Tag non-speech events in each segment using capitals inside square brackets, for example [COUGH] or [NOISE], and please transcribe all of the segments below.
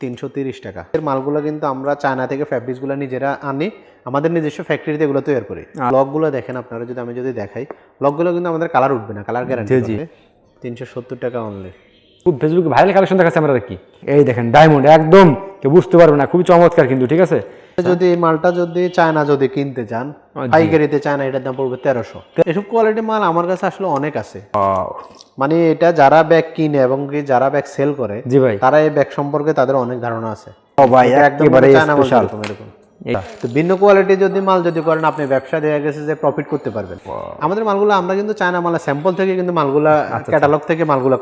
তিনশো তিরিশ টাকা। এর মালগুলো কিন্তু আমরা চায়না থেকে ফ্যাব্রিক্সগুলো নিজেরা আনি। আমাদের নিজস্ব ফ্যাক্টরিতে এগুলো তৈরি করি। লকগুলো দেখেন আপনারা যদি আমি যদি দেখাই লকগুলো কিন্তু আমাদের কালার উঠবে না কালার গ্যারান্টি। তিনশো সত্তর টাকা অনলি খুব ফেসবুকে ভাইরাল কালেকশন দেখাচ্ছে আমরা কি? এই দেখেন ডায়মন্ড একদম কেউ বুঝতে পারবে না খুবই চমৎকার কিন্তু ঠিক আছে? যদি মালটা যদি চায়না যদি কিনতে চান পাইকারিতে চায়না এটার দাম পড়বে তেরোশো। এসব কোয়ালিটির মাল আমার কাছে আসলে অনেক আছে। মানে এটা যারা ব্যাগ কিনে এবং কি যারা ব্যাগ সেল করে জি ভাই। তারা এই ব্যাগ সম্পর্কে তাদের অনেক ধারণা আছে। ও ভাই একেবারে স্পেশাল এরকম। তো ভিন্ন কোয়ালিটি যদি মাল যদি করেন আপনি ব্যবসা দেওয়া গেছে যে প্রফিট করতে পারবেন। আমাদের মালগুলো আমরা কিন্তু চায়না মাল স্যাম্পল থেকে কিন্তু মালগুলা ক্যাটালগ থেকে মালগুলা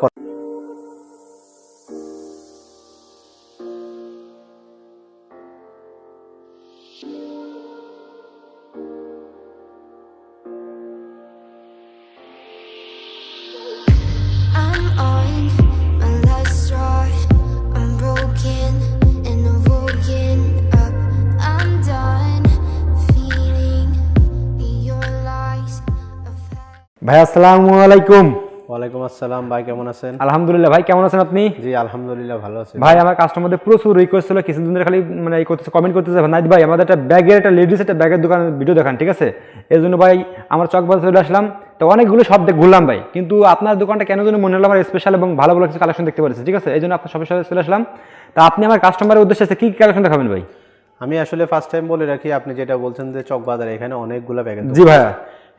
ভাই আসসালামু আলাইকুম। ওয়ালাইকুম আসসালাম ভাই কেমন আছেন? আলহামদুলিল্লাহ ভাই কেমন আছেন আপনি? জি আলহামদুলিল্লাহ ভালো আছি। ভাই আমার কাস্টমারদের প্রচুর রিকোয়েস্ট ছিল কিছুদিন ধরে খালি মানে এই করতেছে কমেন্ট করতেছে নাইট ভাই আমাদের একটা ব্যাগের একটা লেডিস একটা ব্যাগের দোকান ভিডিও দেখান ঠিক আছে? এই জন্য ভাই আমার চক বাজার চলে আসলাম। তো অনেকগুলো সব দেখ ঘুরলাম ভাই। কিন্তু আপনার দোকানটা কেন যেন মনে হলো আমার স্পেশাল এবং ভালো ভালো কিছু কালেকশন দেখতে পাচ্ছি ঠিক আছে? এই জন্য আপনার সবার সাথে চলে আসলাম। তা আপনি আমার কাস্টমারের উদ্দেশ্যে আছে কি কালেকশন দেখাবেন ভাই? আমি আসলে ফার্স্ট টাইম বলে রাখি আপনি যেটা বলছেন যে চক বাজারে এখানে অনেকগুলো ব্যাগের জি ভাইয়া।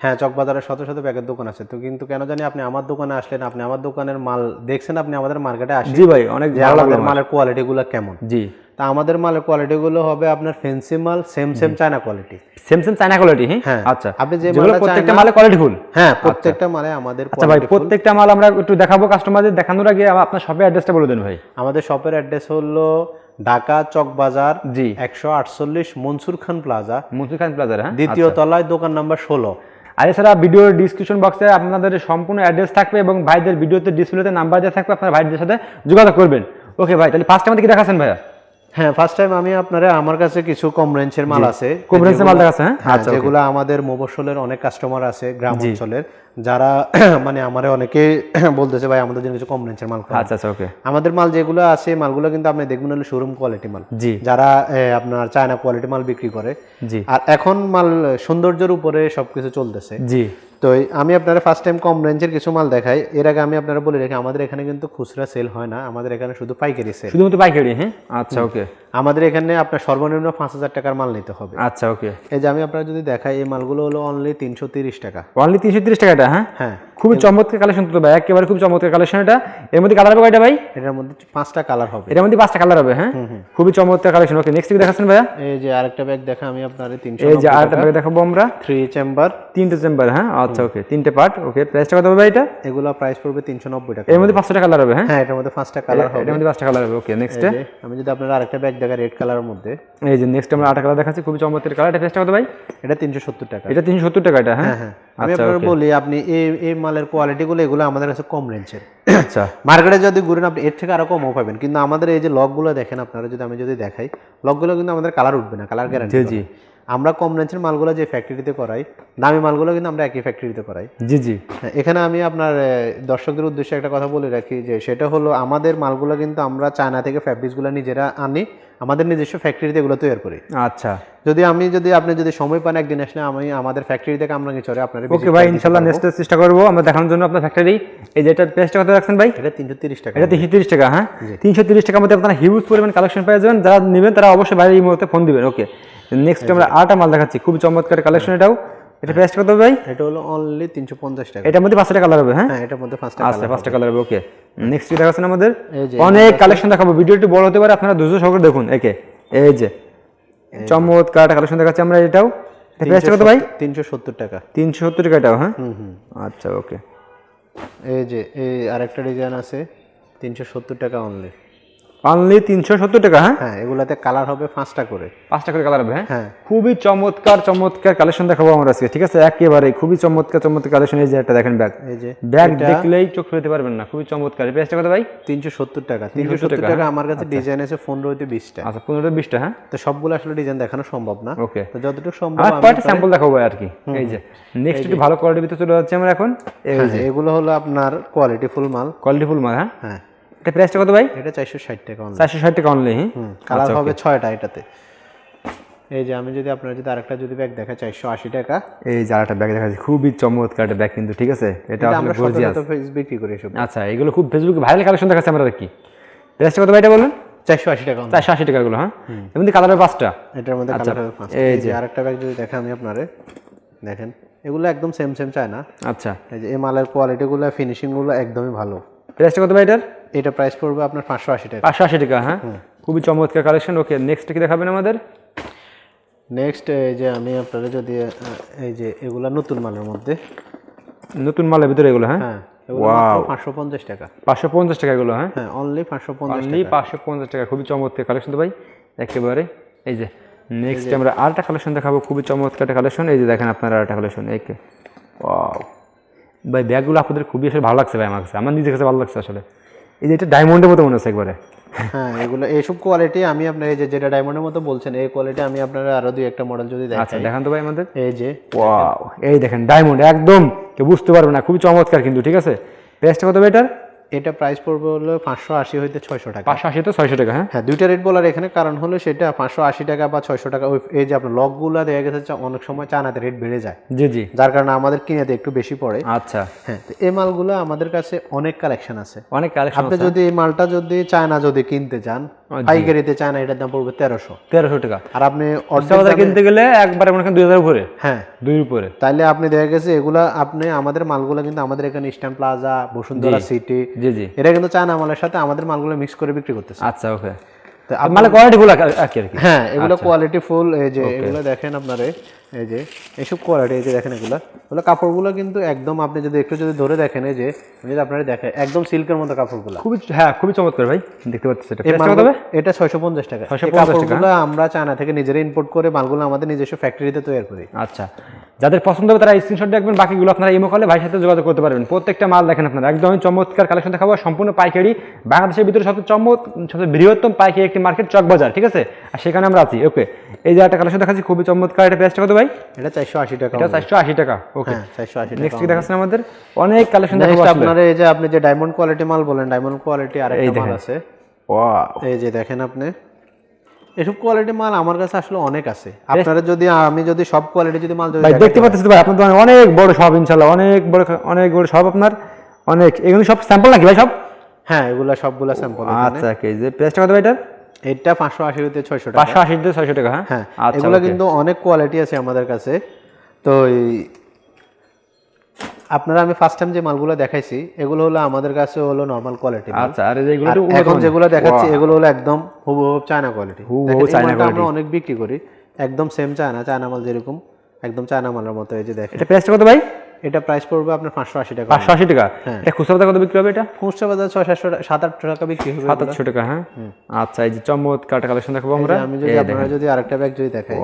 হ্যাঁ চক বাজারে শত শত ব্যাগের দোকান আছে। তো কিন্তু কেন জানি আপনি আমার দোকানে আসলেন আপনি আমার দোকানের মাল দেখছেন আপনি আমাদের মার্কেটে আসেন জি ভাই অনেক ভালো লাগল আমাদের মালের কোয়ালিটি গুলো কেমন? জি। তা আমাদের মালের কোয়ালিটি গুলো হবে আপনার ফেন্সি মাল same same China quality same same China quality হ্যাঁ। আচ্ছা। আপনি যে মালটা প্রত্যেকটা মালে কোয়ালিটি ফুল হ্যাঁ প্রত্যেকটা মালে আমাদের আচ্ছা ভাই প্রত্যেকটা মাল আমরা একটু দেখাবো কাস্টমারদের দেখানোর আগে আপনার শপের অ্যাড্রেসটা বলে দেন ভাই। আমাদের শপের অ্যাড্রেস হলো ঢাকা চক বাজার জি। একশো আটচল্লিশ মনসুর খান প্লাজা মনসুর খান প্লাজার হ্যাঁ? দ্বিতীয় তলায় দোকান নাম্বার ষোলো। আর এছাড়া ভিডিওর ডিসক্রিপশন বক্সে আপনাদের সম্পূর্ণ অ্যাড্রেস থাকবে এবং ভাইদের ভিডিওতে ডিসপ্লেতে নাম্বার দেওয়া থাকবে আপনার ভাইদের সাথে যোগাযোগ করবেন। ওকে ভাই তাহলে ফার্স্ট টাইম কি দেখাচ্ছেন ভাইয়া? হ্যাঁ ফার্স্ট টাইম আমি আপনার আমার কাছে কিছু কম রেঞ্জের মাল আছে। কম রেঞ্জের মাল আছে হ্যাঁ? হ্যাঁ, আচ্ছা, যেগুলো আমাদের মোবসলের অনেক কাস্টমার আছে গ্রাম অঞ্চলের। যারা [CLEARS THROAT] মানে আমার অনেকে [CLEARS THROAT] বলতেছে ভাই আমাদের জন্য কিছু কম রেঞ্জের মাল আচ্ছা আচ্ছা ওকে আমাদের মাল যেগুলো আছে মালগুলো কিন্তু আপনি দেখবেন হলো শোরুম কোয়ালিটি মাল। জি। যারা আপনার চায়না কোয়ালিটি মাল বিক্রি করে। জি। আর এখন মাল সৌন্দর্যের উপরে সবকিছু চলতেছে। জি। তো আমি আপনারা ফার্স্ট টাইম কম রেঞ্জের কিছু মাল দেখাই। এর আগে আমি আপনারা বলে রাখি আমাদের এখানে কিন্তু খুচরা সেল হয় না আমাদের এখানে শুধু পাইকারি সেল শুধুমাত্র পাইকারি হ্যাঁ? আচ্ছা ওকে আমাদের এখানে আপনার সর্বনিম্ন পাঁচ হাজার টাকার মাল নিতে হবে। আচ্ছা ওকে এই যে আমি আপনারা যদি দেখাই এই মালগুলো হলো অনলি তিনশো তিরিশ টাকা। অনলি তিনশো তিরিশ টাকাটা হ্যাঁ? হ্যাঁ। খুবই চমৎকার কালেকশন তো ভাই একেবারে খুব চমৎকার কালেকশন এটা। এর মধ্যে কালার হবে কয়টা ভাই? এটার মধ্যে পাঁচটা কালার হবে। এটার মধ্যে পাঁচটা কালার হবে হ্যাঁ? খুবই চমৎকার কালেকশন ওকে নেক্সট দেখাচ্ছেন ভাইয়া? এই যে আরেকটা ব্যাগ দেখা আমি আপনার তিনশো এই যে আরেকটা ব্যাগ দেখাবো আমরা। থ্রি চেম্বার তিনটে চেম্বার হ্যাঁ? আচ্ছা ওকে তিনটে পার্ট ওকে প্রাইসটা কত হবে ভাই এটা? এগুলো প্রাইস পড়বে তিনশো নব্বই টাকা এর মধ্যে পাঁচটা কালার হবে হ্যাঁ? হ্যাঁ এটার মধ্যে পাঁচটা কালার হবে। এটার মধ্যে পাঁচটা কালার হবে ওকে নেক্সট আমি যদি আপনার আরেকটা ব্যাগ দেখা রেড কালারের মধ্যে। এই যে নেক্সট আমরা আটা কালার দেখাচ্ছি খুবই চমৎকার কালার এটা প্রাইসটা কত ভাই? এটা তিনশো সত্তর টাকা। এটা তিনশো সত্তর টাকা এটা হ্যাঁ হ্যাঁ। আমি আচ্ছা আপনার বলি আপনি এই এই মালের কোয়ালিটি গুলো এগুলো আমাদের কাছে কম রেঞ্জের [COUGHS] আচ্ছা। মার্কেটে যদি ঘুরেন আপনি এর থেকে আরও কমও পাবেন। কিন্তু আমাদের এই যে লকগুলো দেখেন আপনারা যদি আমি যদি দেখাই লকগুলো কিন্তু আমাদের কালার উঠবে না কালার গ্যারান্টি জি জি। আমরা কম রেঞ্জের মালগুলো যে ফ্যাক্টরিতে করাই দামি মালগুলো কিন্তু আমরা একই ফ্যাক্টরিতে করাই। জি জি। হ্যাঁ, এখানে আমি আপনার দর্শকদের উদ্দেশ্যে একটা কথা বলে রাখি যে সেটা হলো আমাদের মালগুলো কিন্তু আমরা চায়না থেকে ফ্যাব্রিক্সগুলো নিজেরা আনি আমাদের নিজস্ব ফ্যাক্টরিতে এগুলো তৈরি করি। আচ্ছা। যদি আমি যদি আপনি যদি সময় পান একদিন আসলে আমি আমাদের ফ্যাক্টরি থেকে আমরা কি চলে আপনার ওকে ভাই ইনশাল্লাহ নেক্সট চেষ্টা করব। আমরা দেখানোর জন্য আপনার ফ্যাক্টরি এই যে এটা প্রাইসটা কত রাখছেন ভাই? এটা তিনশো তিরিশ টাকা। এটা তিনশো তিরিশ টাকা হ্যাঁ? তিনশো তিরিশ টাকার মধ্যে আপনারা হিউজ পরিমাণ কালেকশন পেয়ে যাবেন। যারা নেবেন তারা অবশ্যই বাইরে এই মুহূর্তে ফোন দিবেন। ওকে নেক্সট আমরা আটা মাল দেখাচ্ছি। খুব চমৎকার কালেকশন এটাও। এটা প্রাইসটা কত ভাই? এটা হলো অনলি তিনশো পঞ্চাশ টাকা। এটার মধ্যে পাঁচটা কালার হবে হ্যাঁ? হ্যাঁ এটার মধ্যে পাঁচটা আচ্ছা পাঁচটা কালার হবে ওকে নেক্সট কি দেখাচ্ছেন আমাদের? অনেক কালেকশন দেখাবো। ভিডিও একটু বড় হতে পারে আপনারা দুশো সহকারে দেখুন একে। এই যে চমৎকার কালেকশন দেখাচ্ছি আমরা এটাও। এটা প্রাইসটা কত ভাই? তিনশো সত্তর টাকা। তিনশো সত্তর টাকা এটাও হ্যাঁ? হুম হুম। আচ্ছা ওকে এই যে এই আরেকটা ডিজাইন আছে তিনশো সত্তর টাকা অনলি অনলি তিনশো সত্তর টাকা হ্যাঁ? হ্যাঁ এগুলাতে কালার হবে পাঁচটা করে। পাঁচটা করে কালার হবে হ্যাঁ? হ্যাঁ। খুবই চমৎকার চমৎকার কালেকশন দেখাবো আমরা আজকে ঠিক আছে? একেবারে খুবই চমৎকার চমৎকার কালেকশন এই যে একটা দেখেন ব্যাগ এই যে ব্যাগ দেখলেই চোখ ফেলতে পারবেন না খুবই চমৎকার। প্রাইসটা কত ভাই? তিনশো সত্তর টাকা তিনশো সত্তর টাকা আমার কাছে ডিজাইন আছে পনেরো হইতে বিশটা। আচ্ছা পনেরো বিশটা হ্যাঁ? তো সবগুলো আসলে ডিজাইন দেখানো সম্ভব না। ওকে তো যতটুকু সম্ভব আর কয়েকটা স্যাম্পল দেখাবো আর কি। এই যে নেক্সট একটু ভালো কোয়ালিটির ভিতরে চলে যাচ্ছে আমরা এখন। এই হ্যাঁ, এগুলো হলো আপনার কোয়ালিটি ফুল মাল। কোয়ালিটি ফুল মাল হ্যাঁ? হ্যাঁ। এটা প্রাইসটা কত ভাই? এটা চারশো ষাট টাকা অনলাইন চারশো ষাট টাকা অনলি কালার হবে ছয়টা এটাতে। এই যে আমি যদি আপনার যদি আরেকটা যদি ব্যাগ দেখা চারশো আশি টাকা। এই যে আরেকটা ব্যাগ দেখা খুবই চমৎকার একটা ব্যাগ কিন্তু ঠিক আছে? এটা আমরা গর্জিয়াস পিস বিক্রি করি এসব। আচ্ছা এগুলো খুব ফেসবুকে ভাইরাল কালেকশন দেখাচ্ছে আমরা আর কি প্রাইসটা কত ভাই এটা বলুন? চারশো আশি টাকা online। চারশো আশি টাকাগুলো হ্যাঁ? এমনি কালারের পাঁচটা। এটার মধ্যে আচ্ছা, কালার হবে পাঁচটা। এই। যে। আরেকটা ব্যাগ যদি দেখে আমি আপনারে দেখেন এগুলো একদম সেম সেম চায় না আচ্ছা। এই যে এই মালের কোয়ালিটিগুলো ফিনিশিংগুলো একদমই ভালো। প্রাইসটা কত ভাই এটার? এটা প্রাইস পড়বে আপনার পাঁচশো আশি টাকা। পাঁচশো আশি টাকা হ্যাঁ? খুবই চমৎকার কালেকশন ওকে নেক্সট কি দেখাবেন আমাদের? নেক্সট এই যে আমি আপনারা যদি এই যে এগুলা নতুন মালের মধ্যে। নতুন মালের ভিতরে এগুলো হ্যাঁ? হ্যাঁ টাকা। পাঁচশো পঞ্চাশ টাকা এগুলো হ্যাঁ? হ্যাঁ অনলি পাঁচশো পঞ্চাশ অনলি পাঁচশো পঞ্চাশ টাকা খুবই চমৎকার কালেকশন তো ভাই। একেবারে এই যে নেক্সট আমরা আরেকটা কালেকশন দেখাবো খুবই চমৎকার একটা কালেকশন এই যে দেখেন আপনারা আরেকটা কালেকশন এই কে Wow! ভাই ব্যাগগুলো আপনাদের খুবই আসলে ভালো লাগছে ভাই আমার কাছে। আমার নিজের কাছে ভালো লাগছে আসলে। এই যে এটা ডায়মন্ডের মতো মনে হচ্ছে একবারে। হ্যাঁ এগুলো এইসব কোয়ালিটি আমি আপনার এই যে যেটা ডায়মন্ডের মতো বলছেন এই কোয়ালিটি আমি আপনারা আরও দুই একটা মডেল যদি আচ্ছা দেখাই দেখান তো ভাই আমাদের। এই যে। ওয়াও এই দেখেন ডায়মন্ড একদম কেউ বুঝতে পারবে না খুবই চমৎকার কিন্তু ঠিক আছে? প্রাইসটা কত বেটার এটার? এটা প্রাইস পড়বে হলো পাঁচশো আশি হইতে ছয়শো টাকা। পাঁচশো আশি তো ছয়শো টাকা হ্যাঁ? হ্যাঁ দুইটা রেট বলার এখানে কারণ হলো সেটা পাঁচশো আশি টাকা বা ছয়শো টাকা ওই এই যে আপনার লকগুলো দেওয়া গেছে অনেক সময় চানাতে রেট বেড়ে যায়। জি জি। যার কারণে আমাদের কিনেতে একটু বেশি পড়ে। আচ্ছা। হ্যাঁ তো এই মালগুলো আমাদের কাছে অনেক কালেকশন আছে। অনেক কালেকশন আপনি যদি এই মালটা যদি চায়না যদি কিনতে চান পাইকারিতে চায়না এটার দাম পড়বে তেরোশো। তেরোশো টাকা। আর আপনি অর্ধেক কিনতে গেলে একবারে মনে করেন দুই হাজার উপরে। হ্যাঁ। দুই উপরে। তাইলে আপনি দেখা গেছে এগুলা আপনি আমাদের মালগুলো কিন্তু আমাদের এখানে ইস্টার্ন প্লাজা বসুন্ধরা সিটি জি জি। এটা কিন্তু চায়না মালের সাথে আমাদের মালগুলো মিক্স করে বিক্রি করতেছে। আচ্ছা ওকে মানে কোয়ালিটি কি। হ্যাঁ এগুলো আচ্ছা। কোয়ালিটি ফুল এই যে এগুলো দেখেন আপনারে এই যে এইসব কোয়ালিটি এই যে দেখেন এগুলো। এগুলো কাপড়গুলো কিন্তু একদম আপনি যদি একটু যদি ধরে দেখেন এই যে যদি আপনারা দেখেন একদম সিল্কের মতো কাপড়গুলো। খুবই হ্যাঁ খুবই চমৎকার ভাই দেখতে পাচ্ছি এটা এটা ছয়শো পঞ্চাশ টাকা। 650 এই কাপড়গুলো আমরা চায়না থেকে নিজেরা ইম্পোর্ট করে মালগুলো আমাদের নিজস্ব ফ্যাক্টরিতে তৈরি করি। আচ্ছা। যাদের পছন্দ হবে তারা স্ক্রিনশট দেখবেন বাকিগুলো আপনারা ইমো কলে ভাইয়ের সাথে যোগাযোগ করতে পারবেন। প্রত্যেকটা মাল দেখেন আপনারা একদমই চমৎকার কালেকশন দেখাবো সম্পূর্ণ পাইকারি বাংলাদেশের ভিতরে সবচেয়ে চমৎ সবচেয়ে বৃহত্তম পাইকারি একটি মার্কেট চক বাজার ঠিক আছে? আর সেখানে আমরা আছি ওকে এই যে একটা কালেকশন দেখাচ্ছি খুবই চমৎকার এটা প্রাইসটা কত ভাই? এটা চারশো আশি টাকা এটা চারশো আশি টাকা ওকে হ্যাঁ চারশো আশি নেক্সট কি দেখাচ্ছেন আমাদের? অনেক কালেকশন দেখাবো আসলে। আপনার এই যে আপনি যে ডায়মন্ড কোয়ালিটি মাল বলেন ডায়মন্ড কোয়ালিটি আরেকটা মাল আছে! এই যে দেখেন আপনি। এসব কোয়ালিটি মাল আমার কাছে আসলে অনেক আছে। আপনারা যদি আমি যদি সব কোয়ালিটি যদি মাল যদি ভাই দেখতে পাচ্ছেন ভাই আপনার দোকানে অনেক বড় সব ইনশাল্লাহ অনেক বড় অনেক বড় সব আপনার অনেক এগুলো সব স্যাম্পল নাকি ভাই সব? হ্যাঁ এগুলা সবগুলা স্যাম্পল আচ্ছা কে যে প্রাইসটা কত ভাই এটার? এটা পাঁচশো আশি হইতে ছয়শো টাকা। পাঁচশো আশি থেকে ছয়শো টাকা হ্যাঁ? হ্যাঁ আচ্ছা এগুলো কিন্তু অনেক কোয়ালিটি আছে আমাদের কাছে। তো এই আপনারা আমি ফার্স্ট টাইম যে মালগুলো দেখাইছি এগুলো হলো আমাদের কাছে হলো নরমাল কোয়ালিটি আচ্ছা আর যেগুলো এখন যেগুলো দেখাচ্ছি এগুলো হলো একদম হুবহু চায়না কোয়ালিটি হুবহু চায়না কোয়ালিটি আমরা অনেক বিক্রি করি একদম সেম চায়না চায়না মাল যেরকম একদম চায়না মালের মতো এই যে দেখেন। এটা প্রাইসটা কত ভাই? এটা প্রাইস পড়বে আপনার পাঁচশো আশি টাকা। পাঁচশো আশি টাকা? এটা খুচরা বাজার কত বিক্রি হবে এটা? খুচরা বাজার ছয় সাতশো সাত আটশো টাকা বিক্রি হবে এগুলো। সাতাশশো টাকা হ্যাঁ? আচ্ছা এই যে চমৎকার কালেকশন দেখাবো আমরা। আমি যদি আপনারা যদি আরেকটা ব্যাগ যদি দেখাই!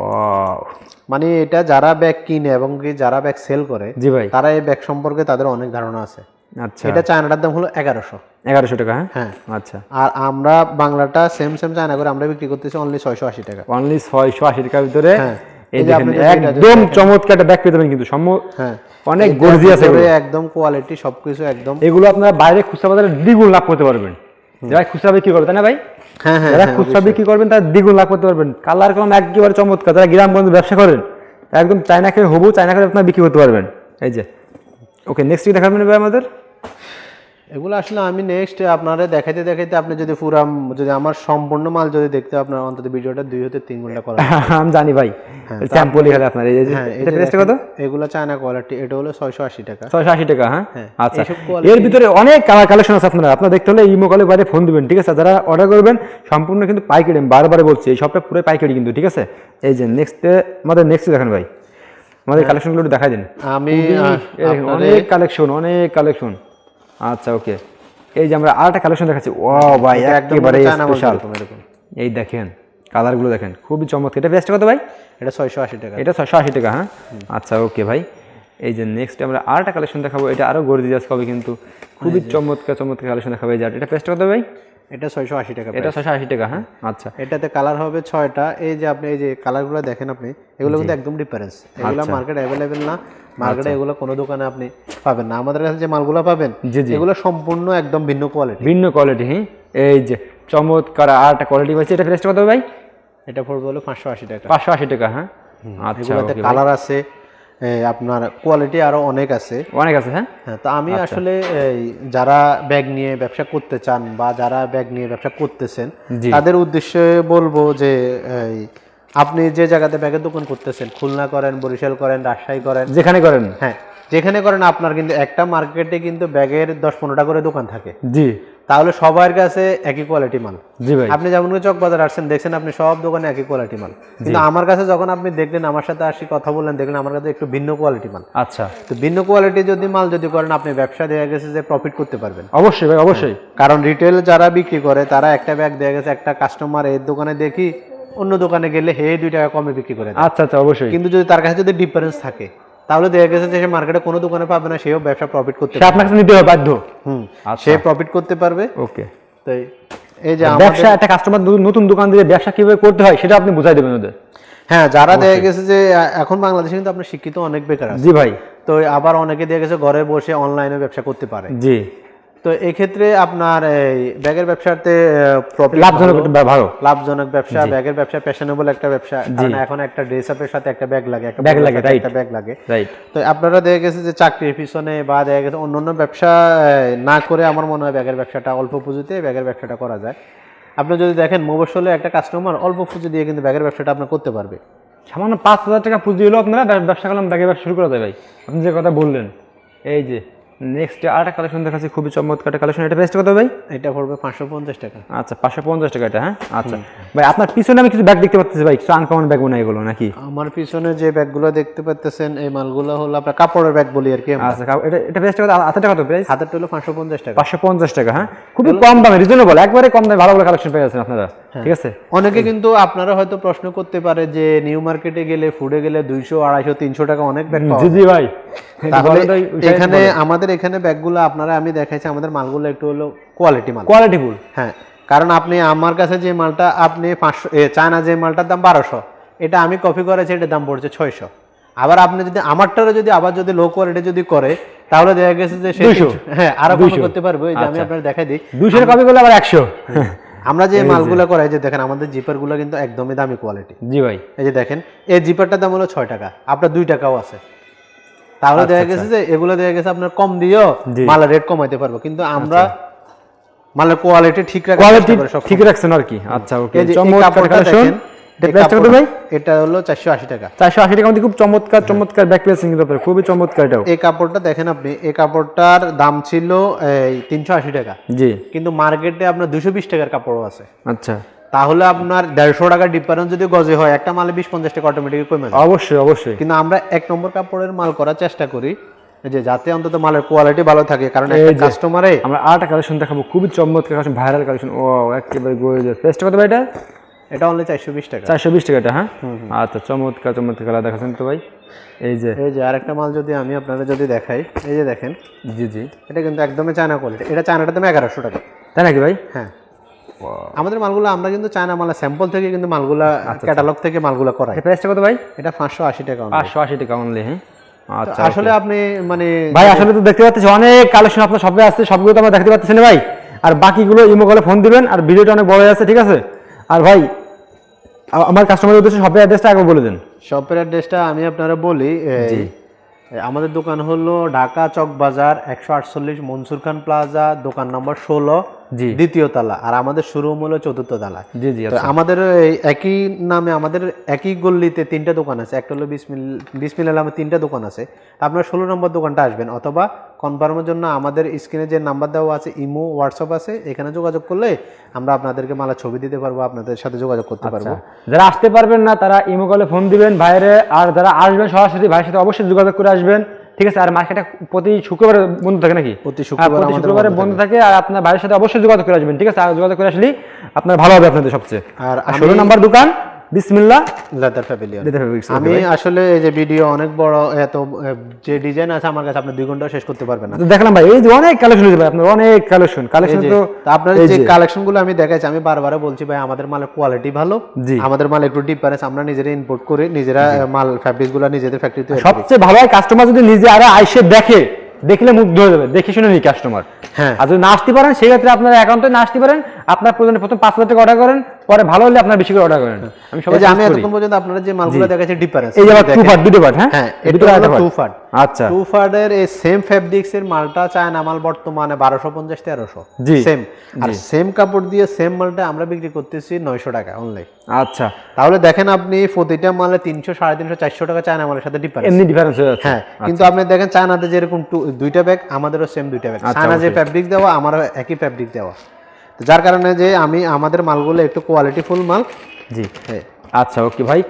মানে এটা যারা ব্যাগ কিনে এবং কি যারা ব্যাগ সেল করে জি ভাই। তারা এই ব্যাগ সম্পর্কে তাদের অনেক ধারণা আছে। আচ্ছা। এটা চায়নাটার দাম হলো এগারোশো। এগারোশো টাকা হ্যাঁ? হ্যাঁ। আচ্ছা। আর আমরা বাংলাটা সেম সেম চায়না করে আমরা বিক্রি করতেছি অনলি ছয়শো আশি টাকা। অনলি ছয়শো আশি টাকার ভিতরে। হ্যাঁ। একদম চমৎকার একটা ব্যাগ পেতে পারেন কিন্তু সম্ম- হ্যাঁ। অনেক গর্জিয়াস আছে একদম কোয়ালিটি সবকিছু একদম। এগুলো আপনারা বাইরে খুচরা বাজারে দ্বিগুণ লাভ করতে পারবেন। যারা খুচরা বিক্রি করবে তাই না ভাই? হ্যাঁ হ্যাঁ যারা খুচরা বিক্রি করবেন তারা দ্বিগুণ লাভ করতে পারবেন। কালার কলম একেবারে চমৎকার। যারা গ্রামগঞ্জে ব্যবসা করেন একদম চায়না খেয়ে হবু চায়না খেয়ে আপনারা বিক্রি করতে পারবেন। এই যে। ওকে নেক্সট কি দেখাবেন ভাই আমাদের? এগুলো আসলে আমি নেক্সট আপনারা দেখাইতে দেখাইতে আপনি যদি পুরা যদি আমার সম্পূর্ণ মাল যদি দেখতে আপনার অন্তত ভিডিওটা দুই হতে তিন ঘণ্টা করা আমি জানি ভাই। স্যাম্পল এখানে আপনার এই যে হ্যাঁ এটা কত? এগুলো চায়না কোয়ালিটি এটা হলো ছয়শো আশি টাকা। ছয়শো আশি টাকা হ্যাঁ? হ্যাঁ, আচ্ছা। এর ভিতরে অনেক কালার কালেকশন আছে আপনারা আপনারা দেখতে হলে ইমো কলে বাইরে ফোন দিবেন ঠিক আছে? যারা অর্ডার করবেন সম্পূর্ণ কিন্তু পাইকারি বারবার বলছি এই সবটা পুরো পাইকারি কিন্তু ঠিক আছে? এই যে নেক্সট আমাদের নেক্সট দেখেন ভাই। আমাদের কালেকশনগুলো দেখাই দিন। আমি অনেক কালেকশন অনেক কালেকশন আচ্ছা ওকে এই যে আমরা আরেকটা কালেকশন দেখাচ্ছি। ও ভাই একেবারে স্পেশাল এই দেখেন কালারগুলো দেখেন খুবই চমৎকার। এটা বেস্ট কত ভাই? এটা ছয়শো আশি টাকা। এটা ছয়শো আশি টাকা হ্যাঁ? আচ্ছা ওকে ভাই। এই যে নেক্সট আমরা আর একটা কালেকশন দেখাবো। এটা আরও গর্জিয়াস হবে কিন্তু। খুবই চমৎকার চমৎকার কালেকশন দেখাবো। এই যে এটা পেস্ট কত ভাই? এটা ছয়শো আশি টাকা এটা ছশো আশি টাকা হ্যাঁ? আচ্ছা। এটাতে কালার হবে ছয়টা। এই যে আপনি এই যে কালারগুলো দেখেন আপনি এগুলো কিন্তু একদম ডিফারেন্স এগুলো মার্কেটে অ্যাভেলেবেল না। মার্কেটে এগুলো কোনো দোকানে আপনি পাবেন না। আমাদের কাছে যে মালগুলো পাবেন জি, জি। এগুলো সম্পূর্ণ একদম ভিন্ন কোয়ালিটি ভিন্ন কোয়ালিটি হ্যাঁ? এই যে চমৎকার আর একটা কোয়ালিটি পাচ্ছি। এটা প্রাইসটা কত ভাই? এটা পড়বে হলো পাঁচশো আশি টাকা। পাঁচশো আশি টাকা হ্যাঁ? আচ্ছা। কালার আছে আপনার কোয়ালিটি আরও অনেক আছে। অনেক আছে হ্যাঁ? হ্যাঁ তো আমি আসলে যারা ব্যাগ নিয়ে ব্যবসা করতে চান বা যারা ব্যাগ নিয়ে ব্যবসা করতেছেন তাদের উদ্দেশ্যে বলব যে আপনি যে জায়গাতে ব্যাগের দোকান করতেছেন খুলনা করেন বরিশাল করেন রাজশাহী করেন যেখানে করেন। হ্যাঁ যেখানে করেন আপনার কিন্তু একটা মার্কেটে কিন্তু ব্যাগের দশ পনেরোটা করে দোকান থাকে। জি। তাহলে সবার কাছে একই কোয়ালিটি মাল। জি ভাই। আপনি যেমন করে চকবাজার আসছেন দেখছেন আপনি সব দোকানে একই কোয়ালিটি মাল। কিন্তু আমার কাছে যখন আপনি দেখলেন আমার সাথে আসি কথা বললেন দেখলেন আমার কাছে একটু ভিন্ন কোয়ালিটি মাল। আচ্ছা। তো ভিন্ন কোয়ালিটি যদি মাল যদি করেন আপনি ব্যবসা দেওয়া গেছে যে প্রফিট করতে পারবেন। অবশ্যই ভাই অবশ্যই। কারণ রিটেল যারা বিক্রি করে তারা একটা ব্যাগ দেওয়া গেছে একটা কাস্টমার এর দোকানে দেখি অন্য দোকানে গেলে হে দুই টাকা কমে বিক্রি করে আচ্ছা আচ্ছা অবশ্যই। কিন্তু যদি তার কাছে যদি ডিফারেন্স থাকে তাহলে দেখা গেছে যে সে মার্কেটে কোনো দোকানে পাবে না সেও ব্যবসা প্রফিট করতে সে আপনার কাছে নিতে হবে বাধ্য। হুম আচ্ছা। সে প্রফিট করতে পারবে। ওকে। তাই এই যে আমাদের ব্যবসা একটা কাস্টমার নতুন দোকান দিয়ে ব্যবসা কীভাবে করতে হয় সেটা আপনি বুঝাই দেবেন ওদের। হ্যাঁ যারা দেখা গেছে যে এখন বাংলাদেশে কিন্তু আপনার শিক্ষিত অনেক বেকার আছে। জি ভাই। তো আবার অনেকে দেখা গেছে ঘরে বসে অনলাইনে ব্যবসা করতে পারে। জি। তো এক্ষেত্রে আপনার এই ব্যাগের ব্যবসাতে লাভজনক ভালো। লাভজনক ব্যবসা ব্যাগের ব্যবসা পেশনেবল একটা ব্যবসা। কারণ এখন একটা ড্রেস আপের সাথে একটা ব্যাগ লাগে একটা পণ্যের লাগে, একটা ব্যাগ লাগে। রাইট তো আপনারা দেখা গেছে যে চাকরির পিছনে বা দেখা গেছে অন্যান্য ব্যবসা না করে আমার মনে হয় ব্যাগের ব্যবসাটা অল্প পুঁজিতে ব্যাগের ব্যবসাটা করা যায়। আপনি যদি দেখেন মোবসলে একটা কাস্টমার অল্প পুঁজি দিয়ে কিন্তু ব্যাগের ব্যবসাটা আপনার করতে পারবে। সামান্য পাঁচ হাজার টাকা পুঁজি হলেও আপনারা ব্যবসা করলাম ব্যাগে ব্যবসা শুরু করা যায় ভাই। আপনি যে কথা বললেন এই যে নেক্সট আরেকটা কালেকশন দেখাচ্ছি খুবই চমৎকার একটা কালেকশন এটা প্রাইসটা কত ভাই? এটা পড়বে পাঁচশো পঞ্চাশ টাকা। আচ্ছা পাঁচশো পঞ্চাশ টাকা এটা হ্যাঁ? আচ্ছা। ভাই আপনার পিছনে আমি কিছু ব্যাগ দেখতে পাচ্ছি ভাই কিছু আনকমন ব্যাগ মনে এগুলো নাকি? আমার পিছনে যে ব্যাগগুলো দেখতে পাচ্ছেন এই মালগুলো হলো আপনার কাপড়ের ব্যাগ বলি আর কি। আচ্ছা এটা এটা প্রাইসটা কত? হাতে কত প্রাইস হাতের হলো পাঁচশো পঞ্চাশ টাকা। পাঁচশো পঞ্চাশ টাকা হ্যাঁ? খুবই কম দামে রিজনেবল একবারে কম দামে ভালো ভালো কালেকশন পেয়ে যাচ্ছেন আপনারা। ঠিক আছে? অনেকে কিন্তু আপনারা হয়তো প্রশ্ন করতে পারে যে নিউ মার্কেটে গেলে ফুডে গেলে দুইশো আড়াইশো তিনশো টাকা অনেক ব্যাগ জি জি ভাই। তাহলে এখানে আমাদের এখানে ব্যাগগুলো আপনারা আমি দেখাইছি আমাদের মালগুলো একটু হলো কোয়ালিটি মাল। কোয়ালিটি ফুল হ্যাঁ কারণ আপনি আমার কাছে যে মালটা আপনি পাঁচশো চায়না যে মালটার দাম বারোশো এটা আমি কপি করেছি এটার দাম পড়ছে ছয়শো। আবার আপনি যদি আমারটারও যদি আবার যদি লো কোয়ালিটি যদি করে তাহলে দেখা গেছে যে সে 200 হ্যাঁ আরও কম 200 করতে পারবে। ওই যে আমি আচ্ছা। আপনার দেখাই দিই। দুশো কপি করলে আবার একশো। আমরা যে মালগুলো করাই যে দেখেন আমাদের জিপারগুলো কিন্তু একদমই দামি কোয়ালিটি জি ভাই। এই যে দেখেন এই জিপারটার দাম হলো ছয় টাকা আপনার দুই টাকাও আছে। তাহলে দেখা গেছে যে এগুলো দেখা গেছে আপনার কম দিয়েও মাল মালের রেট কমাইতে পারব। কিন্তু আমরা মালের কোয়ালিটি ঠিক রাখা। ঠিক রাখছেন আর কি? আচ্ছা ওকে চমৎকার কাপড়টা কালেকশন দেখেন, এটা এই প্রাইসটা কত কাপড়- ভাই এটা হলো চারশো আশি টাকা। চারশো আশি টাকা খুব চমৎকার চমৎকার ব্যাক প্লেসিং খুবই চমৎকার এটাও। এই কাপড়টা দেখেন আপনি এই কাপড়টার দাম ছিল তিনশো আশি টাকা। জি। কিন্তু মার্কেটে আপনার দুশো বিশ টাকার কাপড়ও আছে। আচ্ছা। তাহলে আপনার দেড়শো টাকার ডিফারেন্স যদি গজে হয় একটা মালে বিশ পঞ্চাশ টাকা অটোমেটিক কমে যায়। অবশ্যই অবশ্যই। কিন্তু আমরা এক নম্বর কাপড়ের মাল করার চেষ্টা করি যে যাতে অন্তত মালের কোয়ালিটি ভালো থাকে কারণ কাস্টমারে আমরা আরেকটা কালেকশন দেখাবো খুবই চমৎকার কালেকশন ভাইরাল কালেকশন ও একেবারে কত ভাই এটা? এটা অনলি চারশো বিশ টাকা। চারশো বিশ টাকা এটা হ্যাঁ আচ্ছা চমৎকার চমৎকার কালার দেখাচ্ছেন তো ভাই। এই যে। এই যে আরেকটা মাল যদি আমি আপনারা যদি দেখাই এই যে দেখেন জি জি। এটা কিন্তু একদমই চায়না কোয়ালিটি এটা চায়নাটার দাম এগারোশো টাকা। তাই নাকি ভাই? হ্যাঁ। আমাদের মালগুলো আমরা কিন্তু চায়না মালা স্যাম্পল থেকে কিন্তু মালগুলা ক্যাটালগ থেকে মালগুলা করাই। এটা প্রাইসটা কত ভাই? এটা পাঁচশো আশি টাকা only। পাঁচশো আশি টাকা অনলি হ্যাঁ? আচ্ছা আসলে আপনি মানে ভাই আসলে তো দেখতে পাচ্ছি অনেক কালেকশন আপনার সবে আসছে সবগুলো তো আমরা দেখতে পাচ্ছি না ভাই। আর বাকিগুলো ইমো কলে ফোন দিবেন আর ভিডিওটা অনেক বড় হয়ে আছে ঠিক আছে? আর ভাই আমার কাস্টমারের উদ্দেশ্যে শপের অ্যাড্রেসটা আগে বলে দেন শপের অ্যাড্রেসটা আমি আপনারা বলি। আমাদের দোকান হলো ঢাকা চক বাজার একশো আটচল্লিশ মনসুর খান প্লাজা দোকান নম্বর ষোলো জি। দ্বিতীয় তলা আর আমাদের শোরুম হলো চতুর্থ তালা। জি জি আচ্ছা। আমাদের একই নামে আমাদের একই গল্লিতে তিনটা দোকান আছে। একটা হলো বিসমিল বিসমিল আলমের তিনটা দোকান আছে। আপনার ষোলো নম্বর দোকানটা আসবেন অথবা কনফার্মের জন্য আমাদের স্ক্রিনে যে নাম্বার দেওয়া আছে ইমো হোয়াটসঅ্যাপ আছে এখানে যোগাযোগ করলে আমরা আপনাদেরকে মালা ছবি দিতে পারব আপনাদের সাথে যোগাযোগ করতে পারব। যারা আসতে পারবেন না তারা ইমো কলে ফোন দিবেন ভাইরে আর যারা আসবেন সরাসরি ভাইয়ের সাথে অবশ্যই যোগাযোগ করে আসবেন। ঠিক আছে আর মার্কেটটা প্রতি শুক্রবার বন্ধ থাকে নাকি? প্রতি হ্যাঁ, শুক্রবার প্রতি শুক্রবারে বন্ধ থাকে। আর আপনার ভাইয়ের সাথে অবশ্যই যোগাযোগ করে আসবেন ঠিক আছে? আর যোগাযোগ করে আসলে আপনার ভালো হবে আপনাদের সবচেয়ে। আর ষোলো নাম্বার দোকান বিসমিল্লাহ। লেদার প্যাভিলিয়ন আমি আসলে এই যে ভিডিও অনেক বড় এত যে ডিজাইন আছে আমার কাছে আপনি দুই ঘণ্টা শেষ করতে পারবেন না। দেখলাম ভাই এই যে অনেক কালেকশন হয়েছে ভাই আপনার অনেক কালেকশন কালেকশন তো আপনার যে যে, কালেকশনগুলো আমি দেখাইছি আমি বারবার বলছি ভাই আমাদের মালের কোয়ালিটি ভালো। আমাদের মাল একটু ডিফারেন্স আমরা নিজেরা ইম্পোর্ট করি নিজেরা মাল ফ্যাব্রিকগুলো নিজেদের ফ্যাক্টরিতে সবচেয়ে ভালো হয় কাস্টমার যদি নিজে আরও আইসে দেখে দেখলে মুগ্ধ হয়ে যাবে। দেখে শুনে নি কাস্টমার হ্যাঁ। আর যদি না আসতে পারেন সেক্ষেত্রে আপনার অ্যাকাউন্টে না আসতে পারেন আপনার প্রয়োজনে প্রথম পাঁচ হাজার টাকা অর্ডার করেন পরে ভালো হলে আপনার বেশি করে অর্ডার করেন। আমি সবাই আমি এতক্ষণ পর্যন্ত আপনারা যে মালগুলো দেখাচ্ছি ডিফারেন্স এই যে টু পার্ট দুটো পার্ট হ্যাঁ? হ্যাঁ এটা হলো টু ফাট আচ্ছা। টু ফাটের এই সেম ফ্যাব্রিক্স এর মালটা চায়না মাল বর্তমানে বারোশো পঞ্চাশ তেরোশো। জি। সেম আর সেম কাপড় দিয়ে সেম মালটা আমরা বিক্রি করতেছি নয়শো টাকা অনলি আচ্ছা। তাহলে দেখেন আপনি প্রতিটা মালে তিনশো সাড়ে তিনশো চারশো টাকা চায়না মালের সাথে ডিফারেন্স এমনি ডিফারেন্স হয়ে হ্যাঁ কিন্তু আপনি দেখেন চায়নাতে যেরকম দুইটা ব্যাগ আমাদেরও সেম দুইটা ব্যাগ চায়না যে ফ্যাব্রিক দেওয়া আমারও একই ফ্যাব্রিক দেওয়া। যার কারণে যে আমি আমাদের মালগুলো একটু কোয়ালিটিফুল মাল। জি। হ্যাঁ। আচ্ছা ওকে ভাই।